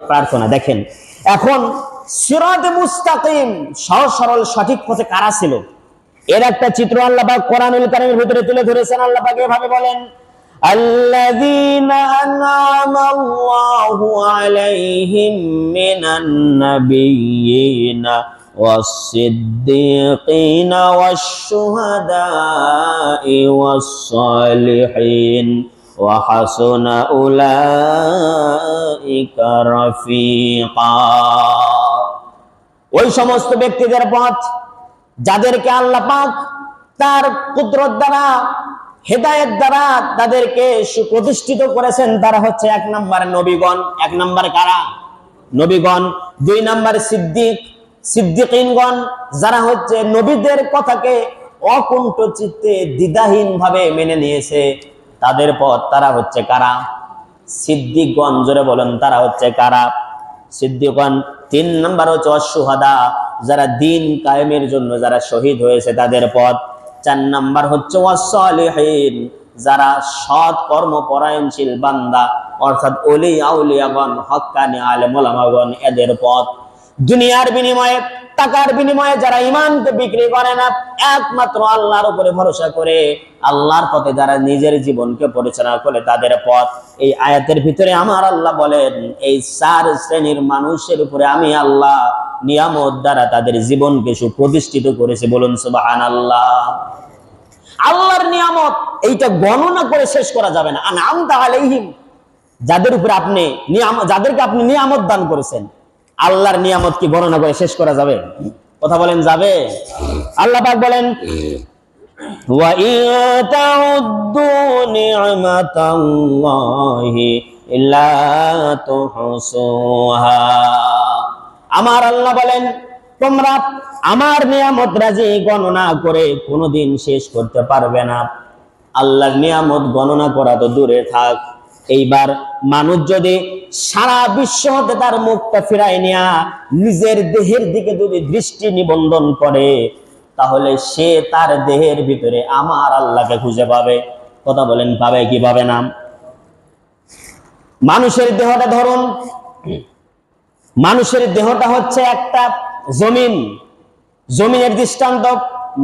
প্রার্থনা দেখেন এখন সিরাত মুস্তাকিম সহজ সরল সঠিক পথে কারা ছিল এর একটা চিত্র আল্লাহ পাক কোরআনুল কারীমের ভিতরে তুলে ধরেছেন আল্লাহ পাক এভাবে বলেন الذين أنعم الله عليهم من النبيين والصديقين والشهداء والصالحين وحسن أولئك رفيقا ওই সমস্ত ব্যক্তিদের পথ যাদেরকে আল্লাহ পাক তার কুদরত দ্বারা হেদায়েত দ্বারা তাদেরকে সুপ্রতিষ্ঠিত করেছেন তারা হচ্ছে এক নম্বর নবীগণ এক নম্বর কারা নবীগণ দুই নম্বর সিদ্দিক সিদ্দিকিনগণ যারা হচ্ছে নবীদের কথাকে অকুণ্ঠ চিত্তে দ্বিধাহীন ভাবে মেনে নিয়েছে তাদের পথ তারা হচ্ছে কারা? সিদ্দিকগণ, জোরে বলেন, তারা হচ্ছে কারা? সিদ্দিকগণ তিন নম্বর হচ্ছে অসুহাদা, যারা দিন কায়েমের জন্য যারা শহীদ হয়েছে তাদের পথ। চার নাম্বার হচ্ছে ওয়াসলিহীন যারা সৎ কর্ম পরায়ণশীল বান্দা, অর্থাৎ অলি আউলিয়াগণ হক্কানি আলেম ওলামাগণ এদের পথ। দুনিয়ার বিনিময়ে, টাকার বিনিময়ে যারা ইমানকে বিক্রি করে না, একমাত্র আল্লাহর উপরে ভরসা করে আল্লাহর পথে যারা নিজের জীবনকে পরিচালনা করে তাদের পথ। এই আয়াতের ভিতরে আমার আল্লাহ বলেন, এই চার শ্রেণির মানুষের উপরে আমি আল্লাহ নিয়ামত দ্বারা তাদের জীবনকে সুপ্রতিষ্ঠিত করেছে বলুন সুবাহান আল্লাহ আল্লাহর নিয়ামত, এইটা গণনা করে শেষ করা যাবে না। আনাম তাহলেইহিম যাদের উপরে আপনি নিয়ামত যাদেরকে আপনি নিয়ামত দান করেছেন। আল্লাহর নিয়ামত কি বর্ণনা করে শেষ করা যাবে? কথা বলেন, যাবে? আল্লাহ পাক বলেন আমার আল্লাহ বলেন, তোমরা আমার নিয়ামত রাজি গণনা করে কোনোদিন শেষ করতে পারবে না। আল্লাহর নিয়ামত গণনা করা তো দূরে থাক। এইবার মানুষ যদি সারা বিশ্ব হতে তার মুখটা ফিরায় নেয়া নিজের দেহের দিকে যদি দৃষ্টি নিবন্ধন করে, তাহলে সে তার দেহের ভিতরে আমার আল্লাহকে খুঁজে পাবে। কথা বলেন, পাবে কি পাবে না? মানুষের দেহটা ধরুন, মানুষের দেহটা হচ্ছে একটা জমিন। জমিনের দৃষ্টান্ত,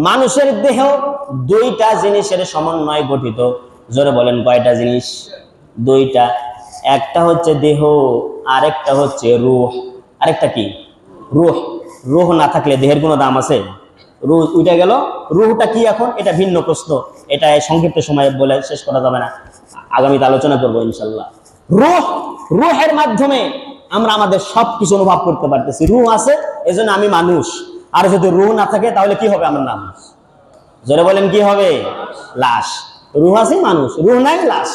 মানুষের দেহ দুইটা জিনিসের সমন্বয়ে গঠিত। জোরে বলেন কয়টা জিনিস? দুইটা, একটা হচ্ছে দেহ, আরেকটা হচ্ছে রুহ। আরেকটা কি? রুহ। রুহ না থাকলে দেহের কোনো দাম আছে? রুহ উঠে গেল। রুহটা কি এখন? এটা ভিন্ন প্রশ্ন। এটা সংক্ষিপ্ত সময়ে বলে শেষ করা যাবে না। আগামীতে আলোচনা করব ইনশাল্লাহ রুহ! রুহের মাধ্যমে আমরা আমাদের সব কিছু অনুভব করতে পারতেছি। রুহ আছে, এজন্য আমি মানুষ। আর যদি রুহ না থাকে, তাহলে কি হবে আমার নাম? জোরে বলেন কি হবে? লাশ। রুহ আছে মানুষ। রুহ নাই, লাশ।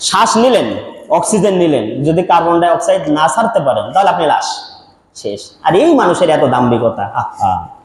শ্বাস নিলেন, অক্সিজেন নিলেন, যদি কার্বন ডাই অক্সাইড না ছাড়তে পারেন, তাহলে আপনি লাশ। শেষ। আর এই মানুষের এত দাম্ভিকতা, আহা।